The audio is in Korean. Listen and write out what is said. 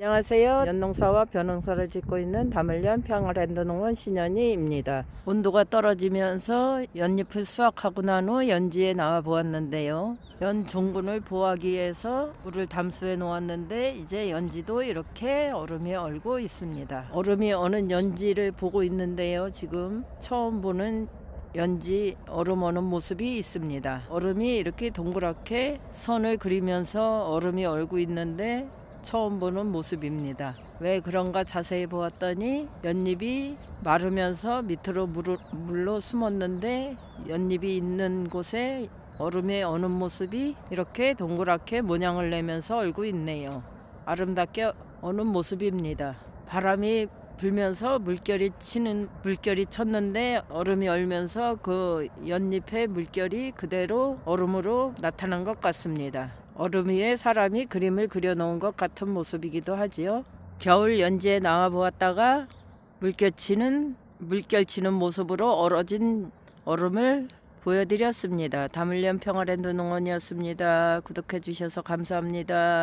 안녕하세요. 연농사와 벼농사를 짓고 있는 담을련 평화랜드 농원 신현희입니다. 온도가 떨어지면서 연잎을 수확하고 난 후 연지에 나와 보았는데요. 연 종군을 보호하기 위해서 물을 담수해 놓았는데 이제 연지도 이렇게 얼음이 얼고 있습니다. 얼음이 어는 연지를 보고 있는데요. 지금 처음 보는 연지 얼음 어는 모습이 있습니다. 얼음이 이렇게 동그랗게 선을 그리면서 얼음이 얼고 있는데 처음 보는 모습입니다. 왜 그런가 자세히 보았더니 연잎이 마르면서 밑으로 물로 숨었는데 연잎이 있는 곳에 얼음에 어는 모습이 이렇게 동그랗게 모양을 내면서 얼고 있네요. 아름답게 어는 모습입니다. 바람이 불면서 물결이 치는 물결이 쳤는데 얼음이 얼면서 그 연잎의 물결이 그대로 얼음으로 나타난 것 같습니다. 얼음 위에 사람이 그림을 그려놓은 것 같은 모습이기도 하지요. 겨울 연지에 나와 보았다가 물결치는 물결치는 모습으로 얼어진 얼음을 보여드렸습니다. 담을련 평화랜드 농원이었습니다. 구독해 주셔서 감사합니다.